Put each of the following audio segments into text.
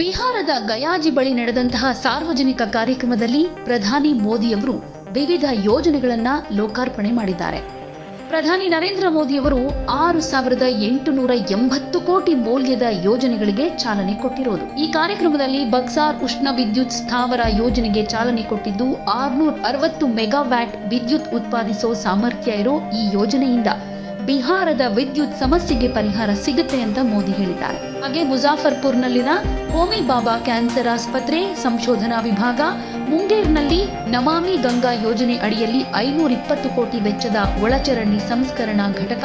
ಬಿಹಾರದ ಗಯಾಜಿ ಬಳಿ ನಡೆದಂತಹ ಸಾರ್ವಜನಿಕ ಕಾರ್ಯಕ್ರಮದಲ್ಲಿ ಪ್ರಧಾನಿ ಮೋದಿಯವರು ವಿವಿಧ ಯೋಜನೆಗಳನ್ನ ಲೋಕಾರ್ಪಣೆ ಮಾಡಿದ್ದಾರೆ. ಪ್ರಧಾನಿ ನರೇಂದ್ರ ಮೋದಿಯವರು ಆರು ಸಾವಿರದ ಎಂಟುನೂರ ಎಂಬತ್ತು ಕೋಟಿ ಮೌಲ್ಯದ ಯೋಜನೆಗಳಿಗೆ ಚಾಲನೆ ಕೊಟ್ಟಿರೋದು. ಈ ಕಾರ್ಯಕ್ರಮದಲ್ಲಿ ಬಕ್ಸಾರ್ ಉಷ್ಣ ವಿದ್ಯುತ್ ಸ್ಥಾವರ ಯೋಜನೆಗೆ ಚಾಲನೆ ಕೊಟ್ಟಿದ್ದು ಆರುನೂರ ಅರವತ್ತು ಮೆಗಾವ್ಯಾಟ್ ವಿದ್ಯುತ್ ಉತ್ಪಾದಿಸೋ ಸಾಮರ್ಥ್ಯ ಇರೋ ಈ ಯೋಜನೆಯಿಂದ ಬಿಹಾರದ ವಿದ್ಯುತ್ ಸಮಸ್ಯೆಗೆ ಪರಿಹಾರ ಸಿಗುತ್ತೆ ಅಂತ ಮೋದಿ ಹೇಳಿದ್ದಾರೆ. ಹಾಗೆ ಮುಜಾಫರ್ಪುರ್ನಲ್ಲಿನ ಹೋಮಿ ಬಾಬಾ ಕ್ಯಾನ್ಸರ್ ಆಸ್ಪತ್ರೆ ಸಂಶೋಧನಾ ವಿಭಾಗ, ಮುಂಗೇರ್ನಲ್ಲಿ ನಮಾಮಿ ಗಂಗಾ ಯೋಜನೆ ಅಡಿಯಲ್ಲಿ ಐನೂರ ಇಪ್ಪತ್ತು ಕೋಟಿ ವೆಚ್ಚದ ಒಳಚರಂಡಿ ಸಂಸ್ಕರಣಾ ಘಟಕ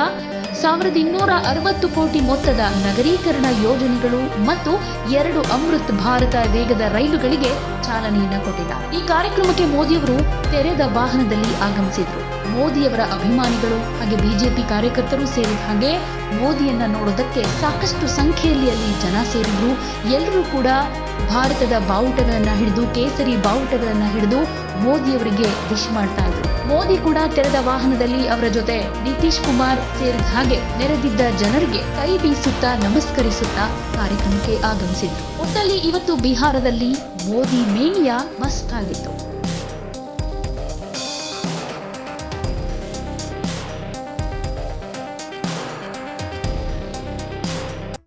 ಸಾವಿರದ ಇನ್ನೂರ ಅರವತ್ತು ಕೋಟಿ ಮೊತ್ತದ ನಗರೀಕರಣ ಯೋಜನೆಗಳು ಮತ್ತು ಎರಡು ಅಮೃತ್ ಭಾರತ ವೇಗದ ರೈಲುಗಳಿಗೆ ಚಾಲನೆಯನ್ನ ಕೊಟ್ಟಿದ್ದಾರೆ. ಈ ಕಾರ್ಯಕ್ರಮಕ್ಕೆ ಮೋದಿಯವರು ತೆರೆದ ವಾಹನದಲ್ಲಿ ಆಗಮಿಸಿದರು. ಮೋದಿಯವರ ಅಭಿಮಾನಿಗಳು ಹಾಗೆ ಬಿಜೆಪಿ ಕಾರ್ಯಕರ್ತರು ಸೇರಿದ ಹಾಗೆ ಮೋದಿಯನ್ನ ನೋಡೋದಕ್ಕೆ ಸಾಕಷ್ಟು ಸಂಖ್ಯೆಯಲ್ಲಿ ಅಲ್ಲಿ ಜನ ಸೇರಿದ್ರು. ಎಲ್ಲರೂ ಕೂಡ ಭಾರತದ ಬಾವುಟಗಳನ್ನು ಹಿಡಿದು, ಕೇಸರಿ ಬಾವುಟಗಳನ್ನು ಹಿಡಿದು ಮೋದಿಯವರಿಗೆ ವಿಶ್ ಮಾಡ್ತಾ ಇದ್ರು. ಮೋದಿ ಕೂಡ ತೆರೆದ ವಾಹನದಲ್ಲಿ ಅವರ ಜೊತೆ ನಿತೀಶ್ ಕುಮಾರ್ ಸೇರಿದ ಹಾಗೆ ನೆರೆದಿದ್ದ ಜನರಿಗೆ ಕೈ ಬೀಸುತ್ತಾ ನಮಸ್ಕರಿಸುತ್ತಾ ಕಾರ್ಯಕ್ರಮಕ್ಕೆ ಆಗಮಿಸಿದ್ರು. ಒಟ್ಟಲ್ಲಿ ಇವತ್ತು ಬಿಹಾರದಲ್ಲಿ ಮೋದಿ ಮೇನಿಯಾ ಮಸ್ತ್ ಆಗಿತ್ತು.